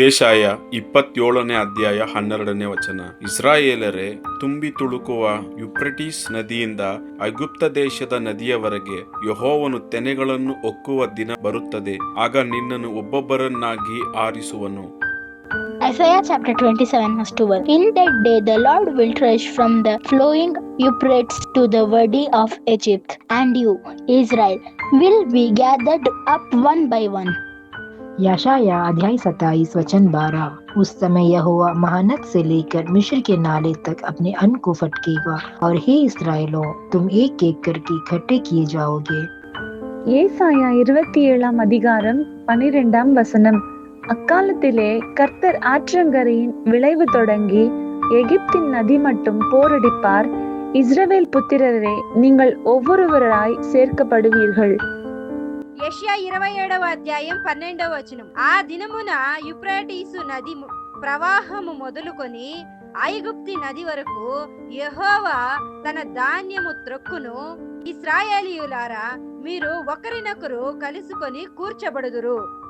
ಏಷಾಯ ಇಪ್ಪತ್ತೇಳನೇ ಅಧ್ಯಾಯ ಹನ್ನೆರಡನೇ ವಚನ ಇಸ್ರಾಯೇಲರೇ ತುಂಬಿ ತುಳುಕುವ ಯುಪ್ರಟಿಸ್ ನದಿಯಿಂದ ಐಗುಪ್ತ ದೇಶದ ನದಿಯವರೆಗೆ ಯಹೋವನು ತೆನೆಗಳನ್ನು ಒಕ್ಕುವ ದಿನ ಬರುತ್ತದೆ ಆಗ ನಿನ್ನನ್ನು ಒಬ್ಬೊಬ್ಬರನ್ನಾಗಿ ಆರಿಸುವನು Isaiah chapter 27 verse 12. In that day the Lord will trash from the flowing Euphrates to the wadi of Egypt, and you, Israel, will be gathered up one by one. याशाया अध्याय सताईस वचन बारह उस समय यहोवा महानत से लेकर मिस्र के नाले तक अपने अन्न को फटकेगा और हे इसराइलों तुम एक एक करके इकट्ठे किए जाओगे ஏசாயா இருபத்தி ஏழாம் அதிகாரம் பனிரெண்டாம் வசனம் அக்காலத்திலே கர்த்தர் ஆற்றங்கரையின் விளைவு தொடங்கி எகிப்தின் நதி மட்டும் போரடிப்பார் இஸ்ரவேல் புத்திரரே நீங்கள் ஒவ்வொருவராய் சேர்க்கப்படுவீர்கள் యెషయా ఇరవై ఏడవ అధ్యాయం పన్నెండవ వచనం. ఆ దినమున యుప్రాటీసు నది ప్రవాహము మొదలుకొని ఐగుప్తి నది వరకు యెహోవా తన ధాన్యము త్రొక్కును. ఇస్రాయేలీయులారా మీరు ఒకరినొకరు కలుసుకొని కూర్చబడుదురు.